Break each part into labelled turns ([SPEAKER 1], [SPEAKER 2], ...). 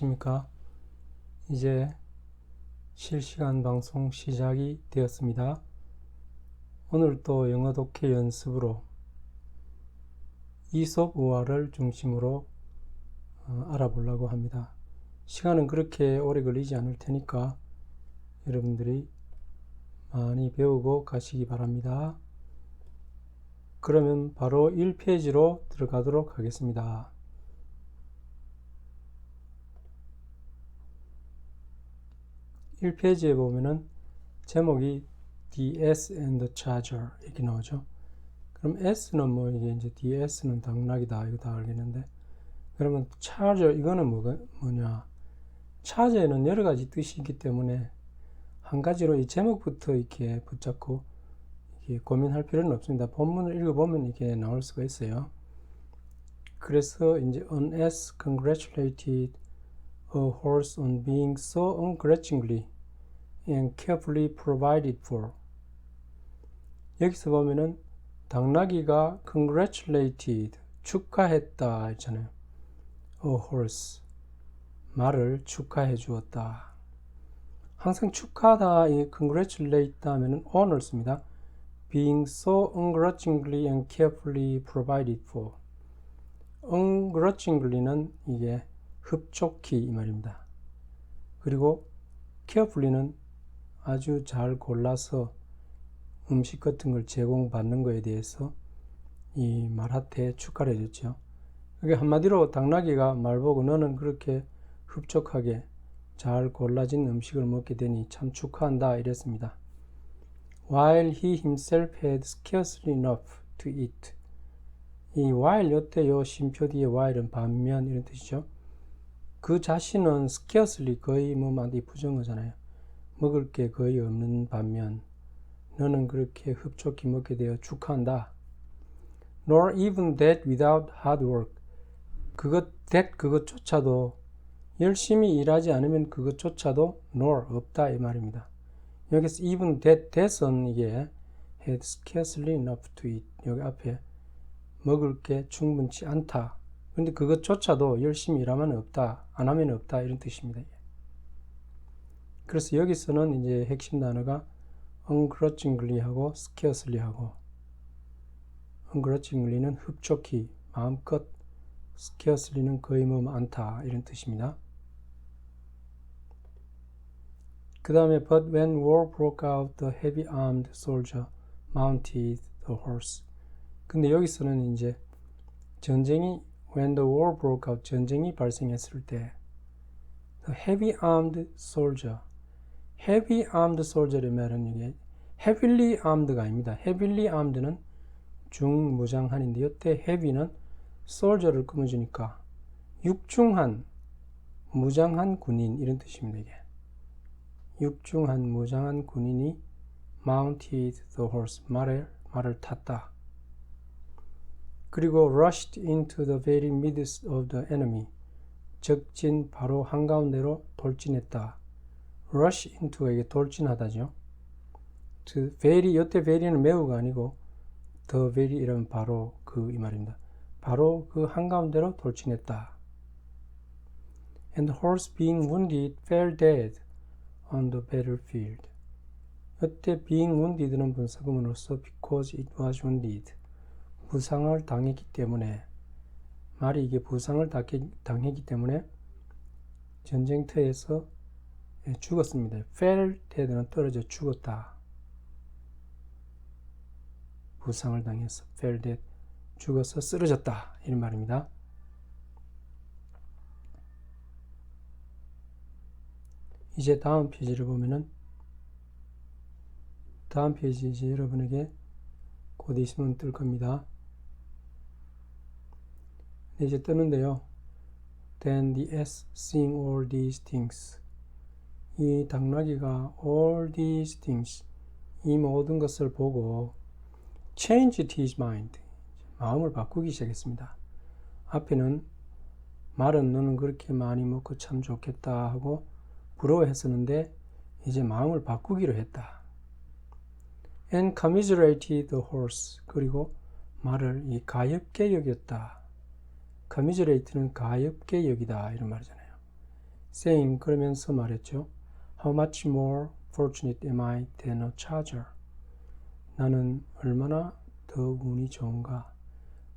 [SPEAKER 1] 안녕하십니까? 이제 실시간 방송 시작이 되었습니다. 오늘 또 영어 독해 연습으로 이솝 우화를 중심으로 어, 알아보려고 합니다. 시간은 그렇게 오래 걸리지 않을 테니까 여러분들이 많이 배우고 가시기 바랍니다. 그러면 바로 1페이지로 들어가도록 하겠습니다. 1페이지에 보면은 제목이 DS and Charger 이렇게 나오죠. 그럼 S는 뭐 이게 이제 DS는 당락이다 이거 다 알겠는데 그러면 Charger 이거는 뭐가 뭐냐? 차제는 여러 가지 뜻이 있기 때문에 한 가지로 이 제목부터 이렇게 붙잡고 이렇게 고민할 필요는 없습니다. 본문을 읽어보면 이렇게 나올 수가 있어요. 그래서 이제 unless congratulated a horse on being so ungrudgingly and carefully provided for. 여기서 보면은 당나귀가 congratulated 축하했다 했잖아요. a horse 말을 축하해 주었다. 항상 축하하다 이 congratulate 하면은 on을 씁니다. being so ungrudgingly and carefully provided for. ungrudgingly는 이게 흡족히 이 말입니다. 그리고 carefully는 아주 잘 골라서 음식 같은 걸 제공받는 것에 대해서 이 말한테 축하를 해줬죠. 그게 한마디로 당나귀가 말보고 너는 그렇게 흡족하게 잘 골라진 음식을 먹게 되니 참 축하한다 이랬습니다. While he himself had scarcely enough to eat. 이 while 요때 요 심표 뒤에 while은 반면 이런 뜻이죠. 그 자신은 scarcely 거의 뭐만 부정어잖아요. 먹을 게 거의 없는 반면 너는 그렇게 흡족히 먹게 되어 축하한다. Nor even that without hard work. 그것 that 그것조차도 열심히 일하지 않으면 그것조차도 nor 없다 이 말입니다. 여기서 even that that은 이게 had scarcely enough to eat. 여기 앞에 먹을 게 충분치 않다. 근데 그것조차도 열심히 일하면 없다. 안 하면 없다. 이런 뜻입니다. 그래서 여기서는 이제 핵심 단어가 ungrudgingly하고 scarcely하고 ungrudgingly는 흡족히 마음껏 scarcely는 거의 뭐 않다 이런 뜻입니다. 그 다음에 but when war broke out the heavy armed soldier mounted the horse 근데 여기서는 이제 전쟁이 when the war broke out 전쟁이 발생했을 때 the heavy armed soldier heavy armed soldier의 말은 이게 heavily armed가 아닙니다. heavily armed는 중무장한인데 이때 heavy는 soldier를 끊어주니까 육중한 무장한 군인 이런 뜻입니다. 이게 육중한 무장한 군인이 mounted the horse 말을 말을 탔다. 그리고 rushed into the very midst of the enemy 적진 바로 한가운데로 돌진했다. rush into가 이게 돌진하다죠. to very 여태 very는 매우가 아니고 the very 이러면 바로 그 이 말입니다. 바로 그 한가운데로 돌진했다. And the horse being wounded fell dead on the battlefield. 여태 being wounded는 분사구문으로서 because it was wounded 부상을 당했기 때문에 말이 이게 부상을 당했기 때문에 전쟁터에서 예, 죽었습니다. fell dead는 떨어져 죽었다. 부상을 당해서 fell dead 죽어서 쓰러졌다 이런 말입니다. 이제 다음 페이지를 보면은 다음 페이지 이제 여러분에게 곧 있으면 뜰 겁니다. 네, 이제 뜨는데요. Then the S seeing all these things 이 당나귀가 all these things 이 모든 것을 보고 changed his mind 마음을 바꾸기 시작했습니다. 앞에는 말은 너는 그렇게 많이 먹고 참 좋겠다 하고 부러워했었는데 이제 마음을 바꾸기로 했다. and commiserated the horse 그리고 말을 이 가엽게 여겼다. Commiserate는 가엽게 여기다 이런 말이잖아요. saying 그러면서 말했죠. How much more fortunate am I than a charger? 나는 얼마나 더 운이 좋은가?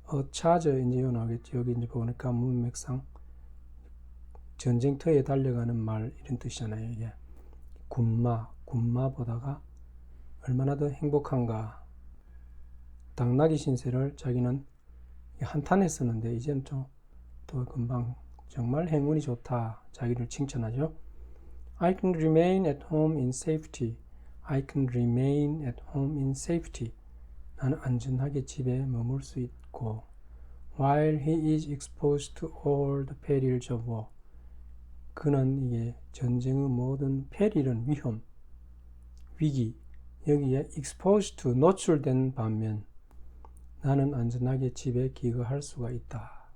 [SPEAKER 1] 어, charger 이제 여기 나오겠죠. 여기 이제 보니까 문맥상 전쟁터에 달려가는 말 이런 뜻이잖아요. 이게 군마, 군마보다가 얼마나 더 행복한가. 당나귀 신세를 자기는 한탄했었는데 이제는 좀또 금방 정말 행운이 좋다. 자기를 칭찬하죠. I can remain at home in safety. I can remain at home in safety. 나는 안전하게 집에 머물 수 있고 while he is exposed to all the perils of war. 그는 이게 전쟁의 모든 페릴은 위험, 위기, 여기에 exposed to 노출된 반면 나는 안전하게 집에 기거할 수가 있다.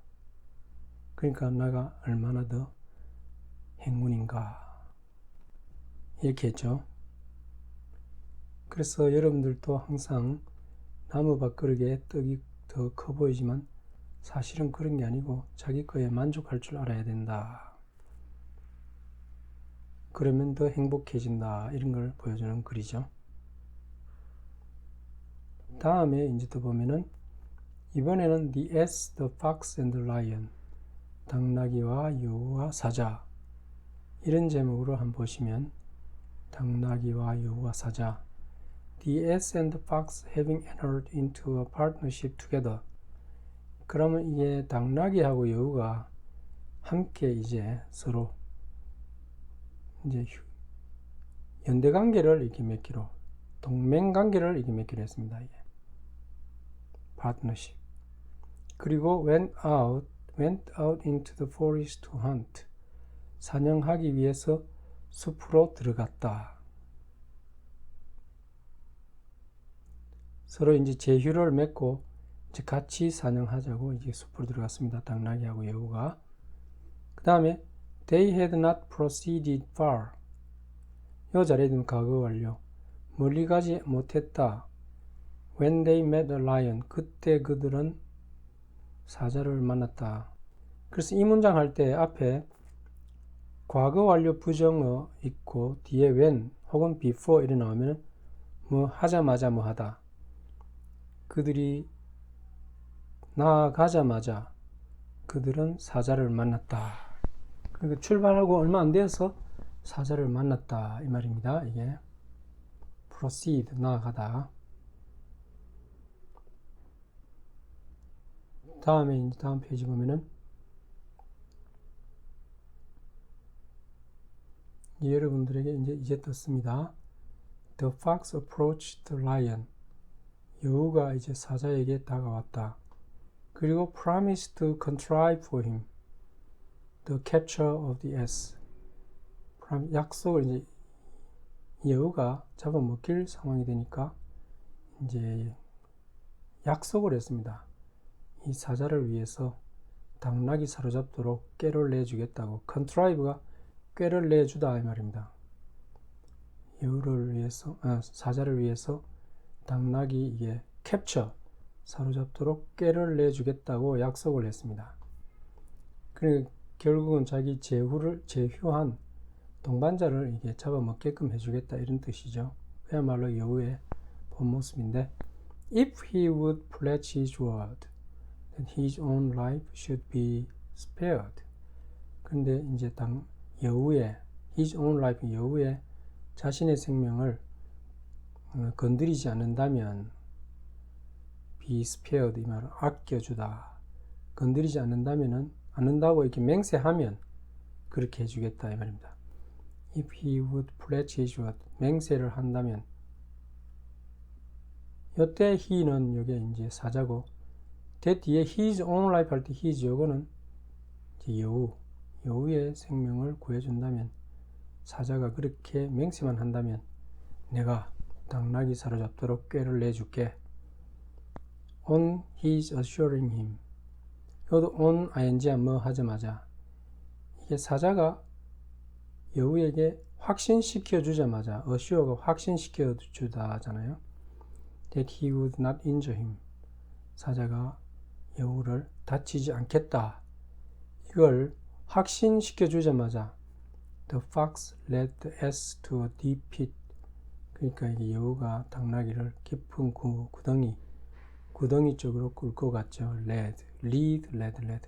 [SPEAKER 1] 그러니까 나가 얼마나 더 행운인가. 이렇게 했죠. 그래서 여러분들도 항상 나무 밥그릇에 떡이 더 커 보이지만 사실은 그런 게 아니고 자기 거에 만족할 줄 알아야 된다. 그러면 더 행복해진다. 이런 걸 보여주는 글이죠. 다음에 이제 또 보면은 이번에는 The Ass, the Fox and the Lion 당나귀와 여우와 사자 이런 제목으로 한번 보시면 당나귀와 여우와 사자 The ass and the fox having entered into a partnership together 그러면 이게 당나귀하고 여우가 함께 이제 서로 이제 연대 관계를 이렇게 맺기로 동맹 관계를 이렇게 맺기로 했습니다. 이게 partnership 그리고 went out went out into the forest to hunt. 사냥하기 위해서 숲으로 들어갔다. 서로 이제 제휴를 맺고 이제 같이 사냥하자고 이제 숲으로 들어갔습니다. 당나귀하고 여우가. 그 다음에 they had not proceeded far. 요 자리에 는 과거 완료. 멀리 가지 못했다. When they met a lion. 그때 그들은 사자를 만났다. 그래서 이 문장 할 때 앞에 과거 완료 부정어 있고 뒤에 when 혹은 before 이래 나오면 뭐 하자마자 뭐 하다. 그들이 나아가자마자 그들은 사자를 만났다. 그러니까 출발하고 얼마 안 되어서 사자를 만났다 이 말입니다. 이게 proceed 나아가다. 다음에 이제 다음 페이지 보면은 여러분들에게 이제 이제 떴습니다. The fox approached the lion. 여우가 이제 사자에게 다가왔다. 그리고 promised to contrive for him the capture of the ass. 약속을 이제 여우가 잡아먹힐 상황이 되니까 이제 약속을 했습니다. 이 사자를 위해서 당나귀 사로잡도록 꾀를 내주겠다고 컨트라이브가 꾀를 내주다 이 말입니다. 여우를 위해서 아, 사자를 위해서 당나귀 이게 캡처 사로잡도록 꾀를 내주겠다고 약속을 했습니다. 그래 결국은 자기 제후를 제휴한 동반자를 이게 잡아먹게끔 해주겠다 이런 뜻이죠. 그야말로 여우의 본 모습인데 if he would pledge his word that his own life should be spared. 근데 이제 당 여우의 his own life 여우의 자신의 생명을 어, 건드리지 않는다면 be spared 이 말은 아껴주다. 건드리지 않는다면은 않는다고 이렇게 맹세하면 그렇게 해주겠다 이 말입니다. If he would pledge his word 맹세를 한다면 이때 he는 이게 이제 사자고 대 뒤에 his own life 할 때 his 요거는 여우, 여우의 생명을 구해준다면 사자가 그렇게 맹세만 한다면 내가 당나귀 사로잡도록 꾀를 내줄게. on his assuring him. 이것도 on ing 뭐 하자마자 이게 사자가 여우에게 확신시켜 주자마자 assure가 확신시켜 주다 하잖아요. that he would not injure him. 사자가 여우를 다치지 않겠다. 이걸 확신시켜 주자마자 The fox led the ass to a deep pit. 그러니까 이게 여우가 당나귀를 깊은 구, 구덩이, 구덩이 쪽으로 끌고 갔죠. led, lead, led, led.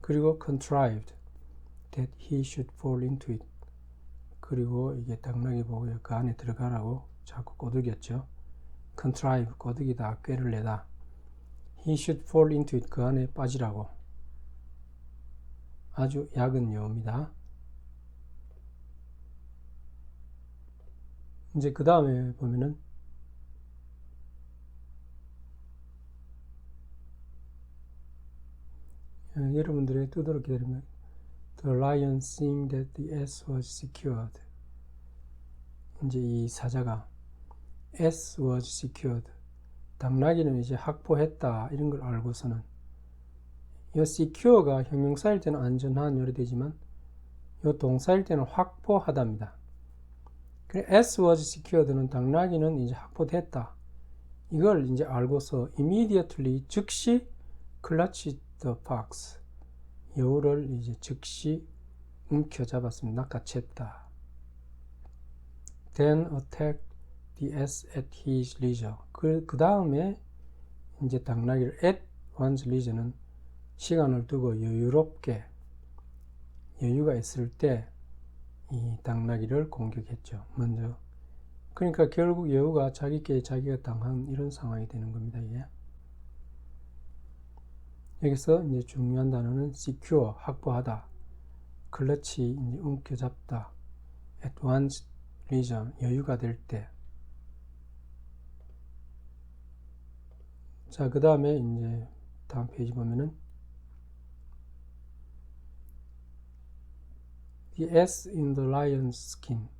[SPEAKER 1] 그리고 contrived that he should fall into it. 그리고 이게 당나귀 보고 그 안에 들어가라고 자꾸 꼬드겼죠. contrive, 꼬드기다, 꾀를 내다. He should fall into it. 그 안에 빠지라고. 아주 약은 여우입니다. 이제 그 다음에 보면은 어, 여러분들의 뜨도록 기다립니다. The lion seeing that the ass was secured. 이제 이 사자가 ass was secured. 당나귀는 이제 확보했다 이런 걸 알고서는 이 secure가 형용사일 때는 안전한 요리 되지만 이 동사일 때는 확보하답니다. 그래 S was secured는 당나귀는 이제 확보됐다. 이걸 이제 알고서 immediately 즉시 clutched the fox 여우를 이제 즉시 움켜잡았습니다. 낚아챘다. Then attacked ass at his leisure. 그, 그 다음에 이제 당나귀를 at one's leisure는 시간을 두고 여유롭게 여유가 있을 때 이 당나귀를 공격했죠. 먼저. 그러니까 결국 여우가 자기께 자기가 당한 이런 상황이 되는 겁니다. 이게. 여기서 이제 중요한 단어는 secure, 확보하다. 클러치, 이제 움켜잡다. at one's leisure, 여유가 될 때. 자, 그 다음에 이제 다음 페이지 보면은 The S in the lion's skin.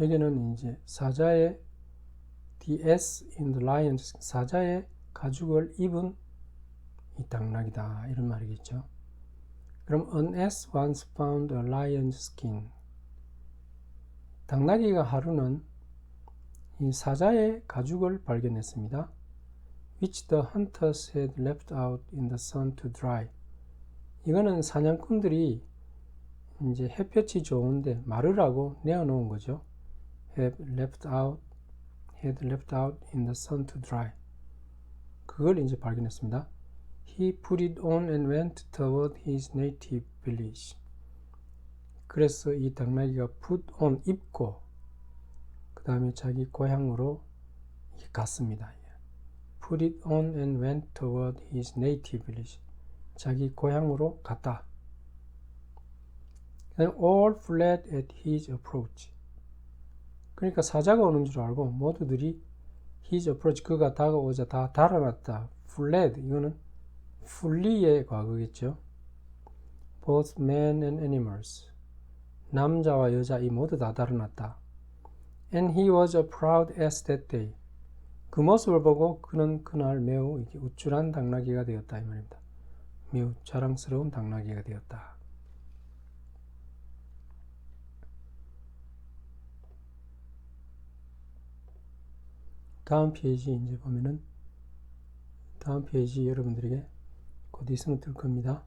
[SPEAKER 1] 여기는 이제 사자의 The S in the lion's 사자의 가죽을 입은 이 당나귀다 이런 말이겠죠. 그럼 an ass once found a lion's skin. 당나귀가 하루는 이 사자의 가죽을 발견했습니다. Which the hunters had left out in the sun to dry. 이거는 사냥꾼들이 이제 햇볕이 좋은데 마르라고 내어놓은 거죠. have left out, had left out in the sun to dry. 그걸 이제 발견했습니다. He put it on and went toward his native village. 그래서 이 당나귀가 put on 입고 그 다음에 자기 고향으로 갔습니다. Put it on and went toward his native village. 자기 고향으로 갔다. all fled at his approach. 그러니까 사자가 오는 줄 알고 모두들이 his approach 그가 다가오자 다 달아났다. fled 이거는 flee의 과거겠죠. both men and animals. 남자와 여자 이 모두 다 달아났다. And he was a proud ass that day. 그 모습을 보고 그는 그날 매우 우쭐한 당나귀가 되었다 이 말입니다. 매우 자랑스러운 당나귀가 되었다. 다음 페이지 이제 보면은 다음 페이지 여러분들에게 곧 있으면 뜰 겁니다.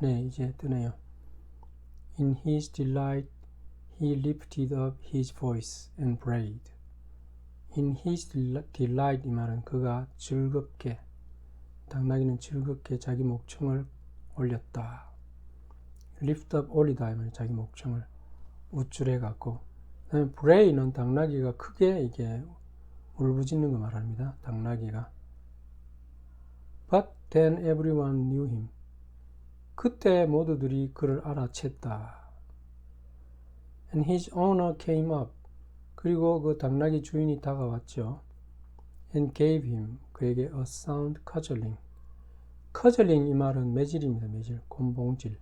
[SPEAKER 1] 네, 이제 뜨네요. In his delight, he lifted up his voice and prayed. In his delight 이 말은 그가 즐겁게 당나귀는 즐겁게 자기 목청을 올렸다. lift up 올리다 이 말은 자기 목청을 우쭐해 갖고 그다음에 브레이는 당나귀가 크게 이게 울부짖는 거 말합니다. 당나귀가. But then everyone knew him. 그때 모두들이 그를 알아챘다. And his owner came up. 그리고 그 당나귀 주인이 다가왔죠. And gave him. 그에게 a sound cudgeling. cudgeling 이 말은 매질입니다. 매질. 곤봉질.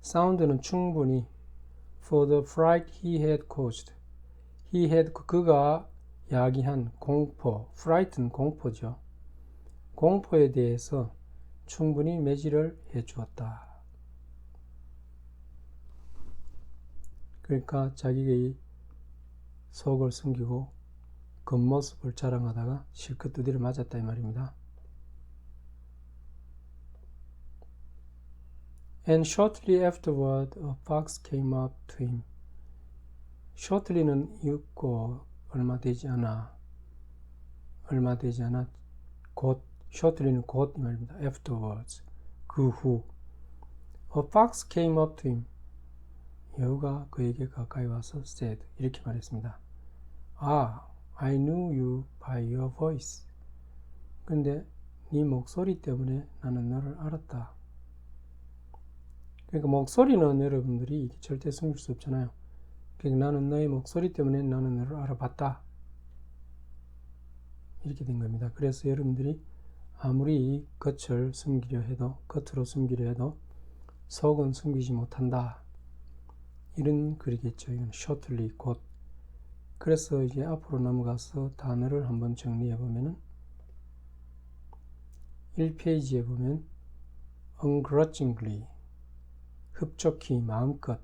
[SPEAKER 1] 사운드는 충분히 for the fright he had caused. He had 그가 야기한 공포, fright는 공포죠. 공포에 대해서 충분히 매질을 해 주었다. 그러니까 자기의 속을 숨기고 겉모습을 자랑하다가 실컷 두드려 맞았다 이 말입니다. And shortly afterward, a fox came up to him. shortly는 있고 얼마 되지 않아. 얼마 되지 않아. 곧, shortly는 곧 이 말입니다. afterwards. 그 후. A fox came up to him. 여우가 그에게 가까이 와서 said. 이렇게 말했습니다. 아, I knew you by your voice. 근데 네 목소리 때문에 나는 너를 알았다. 그러니까 목소리는 여러분들이 절대 숨길 수 없잖아요. 그러니까 나는 너의 목소리 때문에 나는 너를 알아봤다. 이렇게 된 겁니다. 그래서 여러분들이 아무리 겉을 숨기려 해도 겉으로 숨기려 해도 속은 숨기지 못한다. 이런 글이겠죠. 이건 shortly 곧. 그래서 이제 앞으로 넘어가서 단어를 한번 정리해 보면은 1페이지에 보면 ungrudgingly 흡족히 마음껏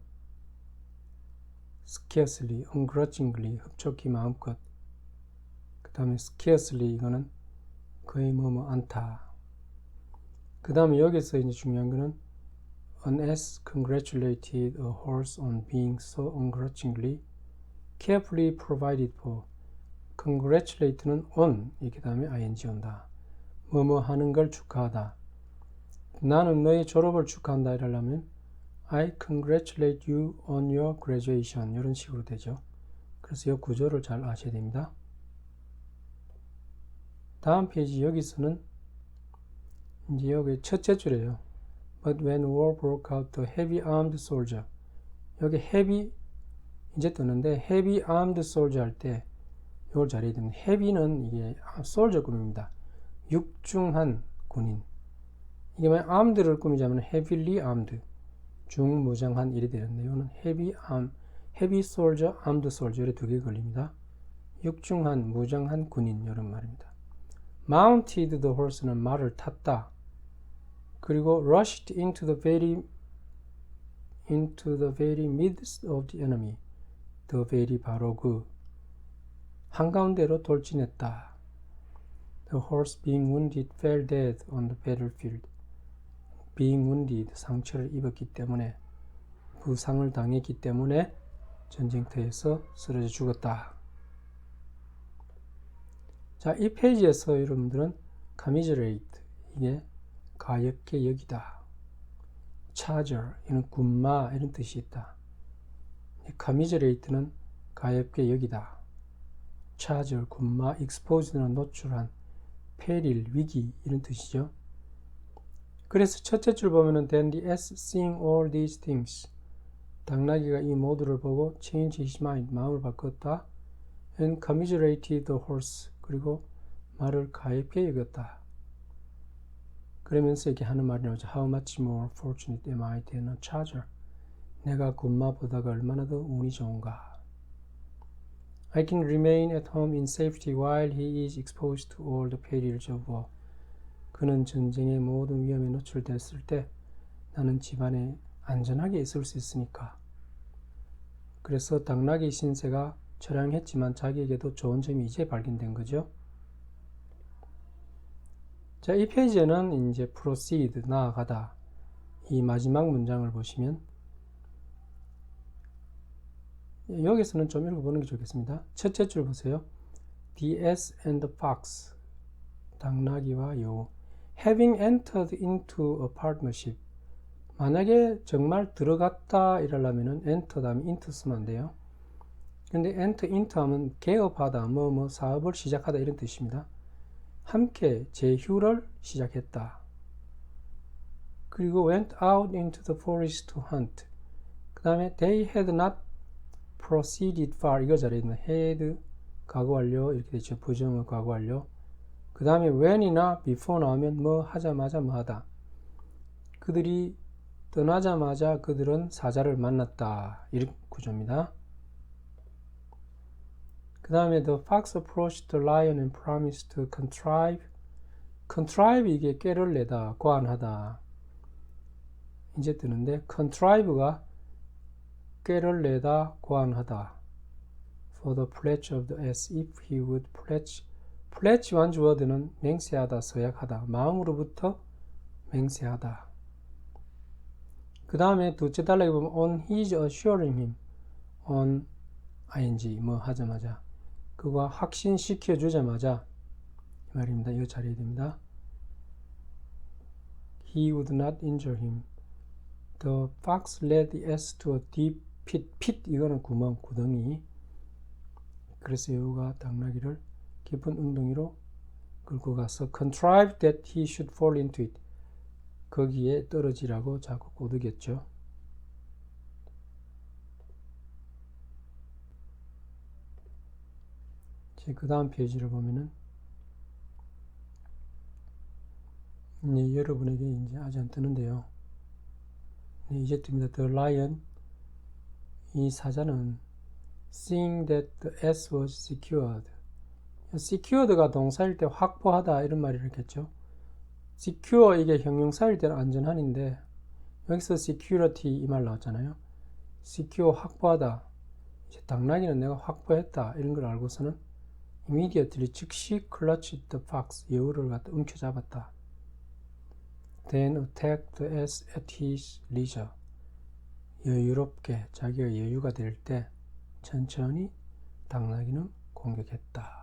[SPEAKER 1] scarcely ungrudgingly 흡족히 마음껏 그 다음에 scarcely 이거는 거의 뭐뭐 않다 그 다음에 여기서 이제 중요한 거는 an ass congratulated a horse on being so ungrudgingly carefully provided for congratulate는 on 이렇게 다음에 ing 온다 뭐뭐 하는 걸 축하하다 나는 너의 졸업을 축하한다 이러려면 I congratulate you on your graduation 이런 식으로 되죠. 그래서 이 구조를 잘 아셔야 됩니다. 다음 페이지 여기서는 이제 여기 첫째 줄이에요. But when war broke out, the heavy armed soldier 여기 heavy 이제 뜨는데 heavy armed soldier 할 때 이걸 잘해야 됩니다. heavy는 이게 soldier 꿈입니다. 육중한 군인 이게 만약 armed를 꾸미자면 heavily armed 중무장한 일이 되는데 이거는 heavy arm, heavy soldier, armed soldier 이두 개 걸립니다. 육중한 무장한 군인 이런 말입니다. mounted the horse는 말을 탔다. 그리고 rushed into the very into the very midst of the enemy. The very 바로 그 한가운데로 돌진했다. The horse being wounded fell dead on the battlefield. being wounded 상처를 입었기 때문에 부상을 당했기 때문에 전쟁터에서 쓰러져 죽었다. 자, 이 페이지에서 여러분들은 commiserate 이게 가엽게 여기다. charger 이는 군마 이런 뜻이 있다. Commiserate는 가엽게 여기다. charger 군마 exposed는 노출한 peril 위기 이런 뜻이죠. 그래서 첫째 줄 보면은 then the ass seeing all these things 당나귀가 이 모두를 보고 change his mind 마음을 바꿨다 and commiserated the horse 그리고 말을 가엽게 여겼다 그러면서 이렇게 하는 말이 나오죠 how much more fortunate am I than a charger 내가 군마 보다가 얼마나 더 운이 좋은가 I can remain at home in safety while he is exposed to all the perils of war 그는 전쟁의 모든 위험에 노출됐을 때 나는 집안에 안전하게 있을 수 있으니까. 그래서 당나귀 신세가 처량했지만 자기에게도 좋은 점이 이제 발견된 거죠. 자, 이 페이지에는 이제 proceed, 나아가다. 이 마지막 문장을 보시면 여기서는 좀 읽어보는 게 좋겠습니다. 첫째 줄 보세요. The ass and the fox. 당나귀와 여우. having entered into a partnership. 만약에 정말 들어갔다 이러려면은 enter 다음에 into 쓰면 안 돼요. 근데 enter into 하면 개업하다, 뭐, 뭐, 사업을 시작하다 이런 뜻입니다. 함께 제휴를 시작했다. 그리고 went out into the forest to hunt. 그 다음에 they had not proceeded far. 이거 잘했네. had 과거 완료 이렇게 되죠. 부정어 과거 완료. 그 다음에 when이나 before 나오면 뭐 하자마자 뭐 하다. 그들이 떠나자마자 그들은 사자를 만났다. 이런 구조입니다. 그 다음에 the fox approached the lion and promised to contrive. contrive 이게 꾀를 내다, 고안하다. 이제 뜨는데 contrive가 꾀를 내다, 고안하다. for the pledge of the ass if he would pledge 플래치 완주어드는 맹세하다, 서약하다, 마음으로부터 맹세하다. 그 다음에 둘째 단락에 보면 on his assuring him on ing 뭐 하자마자 그거 확신시켜 주자마자 이 말입니다. 이거 잘해야 됩니다. He would not injure him. The fox led the ass to a deep pit. pit 이거는 구멍, 구덩이. 그래서 여우가 당나귀를 깊은 웅덩이로 끌고 가서 contrived that he should fall into it. 거기에 떨어지라고 자꾸 꼬드겼죠. 그 다음 페이지를 보면은 네, 여러분에게 이제 아직 안 뜨는데요. 네, 이제 뜹니다. The lion 이 사자는 seeing that the S was secured secured가 동사일 때 확보하다 이런 말이겠죠. secure 이게 형용사일 때는 안전한인데 여기서 security 이 말 나왔잖아요. secure 확보하다. 이제 당나귀는 내가 확보했다 이런 걸 알고서는 immediately 즉시 clutched the fox 여우를 갖다 움켜잡았다. then attacked the ass at his leisure. 여유롭게 자기가 여유가 될 때 천천히 당나귀는 공격했다.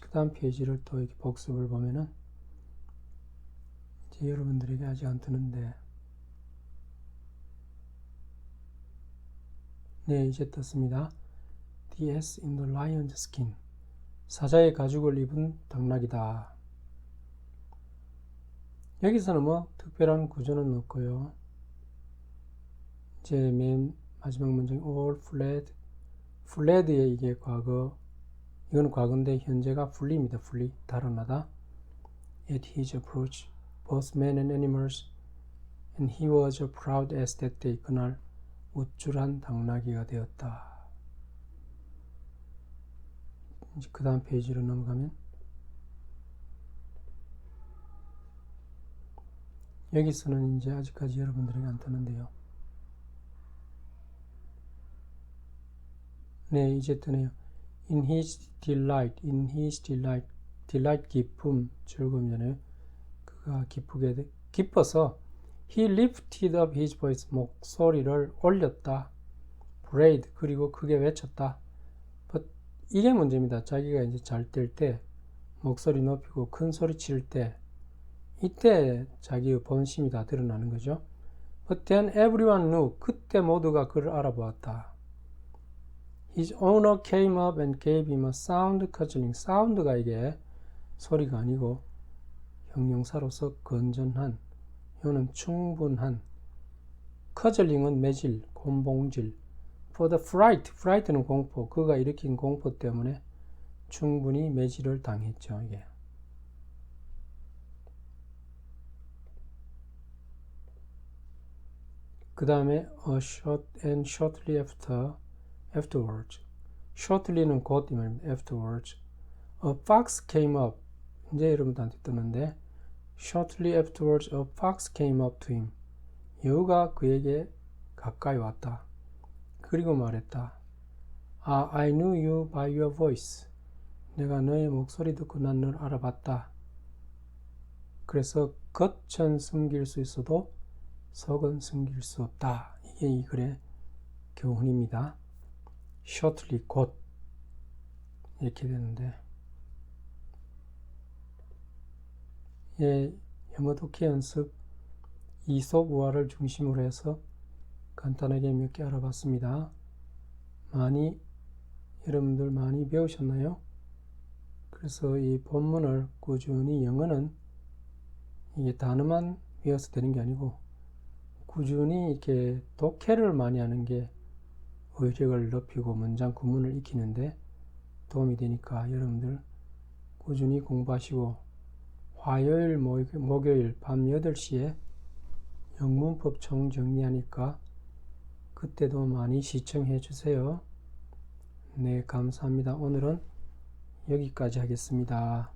[SPEAKER 1] 그 다음 페이지를 또 이렇게 복습을 보면은 이제 여러분들에게 아직 안 뜨는데 네 이제 떴습니다. The S in the lion's skin 사자의 가죽을 입은 당나귀다. 여기서는 뭐 특별한 구조는 없고요. 이제 맨 마지막 문장 all fled fled의 이게 과거 이건 과거인데 현재가 fully입니다. fully 달아나다 at his approach both men and animals and he was proud as that day 그날 우쭐한 당나귀가 되었다. 그 다음 페이지로 넘어가면 여기서는 이제 아직까지 여러분들에게 안 뜨는데요. 네, 이제 뜨네요. In his delight, in his delight, delight 기쁨, 즐거움이잖아요. 그가 기쁘게 돼, 기뻐서 he lifted up his voice 목소리를 올렸다. prayed 그리고 크게 외쳤다. But 이게 문제입니다. 자기가 이제 잘뗄때 목소리 높이고 큰 소리 칠 때 이때 자기의 본심이 다 드러나는 거죠. But then everyone knew. 그때 모두가 그를 알아보았다. His owner came up and gave him a sound cudgeling. 사운드가 이게 소리가 아니고 형용사로서 건전한, 이거는 충분한. cudgeling은 매질, 곤봉질. For the fright, fright는 공포. 그가 일으킨 공포 때문에 충분히 매질을 당했죠. 이게. 그 다음에 a short and shortly after afterwards shortly는 곧이 말입니다. afterwards a fox came up 이제 여러분들한테 뜨는데 shortly afterwards a fox came up to him 여우가 그에게 가까이 왔다. 그리고 말했다. 아, I knew you by your voice. 내가 너의 목소리 듣고 난 널 알아봤다. 그래서 겉은 숨길 수 있어도 석은 숨길 수 없다. 이게 이 글의 교훈입니다. shortly 곧 이렇게 되는데 예, 영어 독해 연습 이솝 우화를 중심으로 해서 간단하게 몇 개 알아봤습니다. 많이 여러분들 많이 배우셨나요? 그래서 이 본문을 꾸준히 영어는 이게 단어만 외워서 되는 게 아니고 꾸준히 이렇게 독해를 많이 하는 게 의력을 높이고 문장 구문을 익히는데 도움이 되니까 여러분들 꾸준히 공부하시고 화요일, 목요일 밤 8시에 영문법 총 정리하니까 그때도 많이 시청해 주세요. 네, 감사합니다. 오늘은 여기까지 하겠습니다.